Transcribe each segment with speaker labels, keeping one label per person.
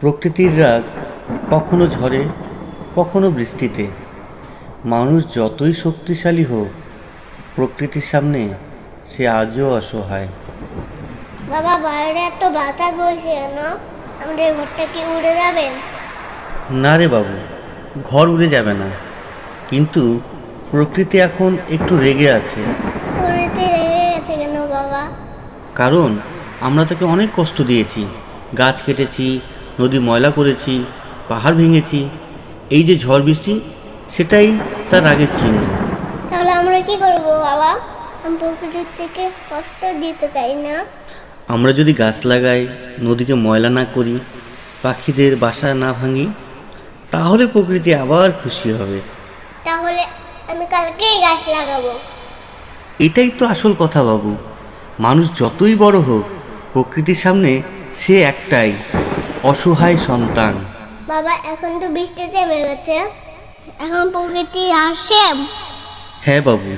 Speaker 1: প্রকৃতির রাগ কখনো ঝড়ে কখনো বৃষ্টিতে। মানুষ যতই শক্তিশালী হোক প্রকৃতির সামনে সে আজও অসহায়।
Speaker 2: বাবা বাইরে এত বাতাস বইছে না আমাদের ঘরটা কি উড়ে যাবে?
Speaker 1: না রে বাবু ঘর উড়ে যাবে না। কিন্তু প্রকৃতি এখন একটু রেগে আছে।
Speaker 2: উড়েতে রেগে গেছে কেন বাবা?
Speaker 1: কারণ আমরা তাকে অনেক কষ্ট দিয়েছি। গাছ কেটেছি নদী ময়লা করেছি পাহাড় ভেঙেছি এই যে ঝড় বৃষ্টি সেটাই তার রাগের চিহ্ন।
Speaker 2: তাহলে আমরা কি করব বাবা? আমি প্রকৃতির থেকে কষ্ট দিতে চাই না।
Speaker 1: আমরা যদি গাছ লাগাই নদীকে ময়লা না করি পাখিদের বাসা না ভাঙি তাহলে প্রকৃতি আবার খুশি হবে।
Speaker 2: তাহলে আমি কালকেই গাছ লাগাবো।
Speaker 1: এটাই তো আসল কথা বাবু। মানুষ যতই বড় হোক প্রকৃতির সামনে সে একটাই। অসহায় সন্তান।
Speaker 2: বাবা এখন তো বৃষ্টি থেমে গেছে। এখন প্রকৃতি আসে।
Speaker 1: হ্যাঁ বাবু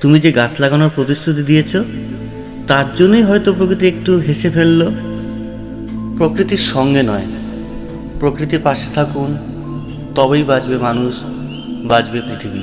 Speaker 1: তুমি যে গাছ লাগানোর প্রতিশ্রুতি দিয়েছ তার জন্যই হয়তো প্রকৃতি একটু হেসে ফেলল। প্রকৃতির সঙ্গে নয় প্রকৃতির পাশে থাকুন তবেই বাঁচবে মানুষ বাঁচবে পৃথিবী।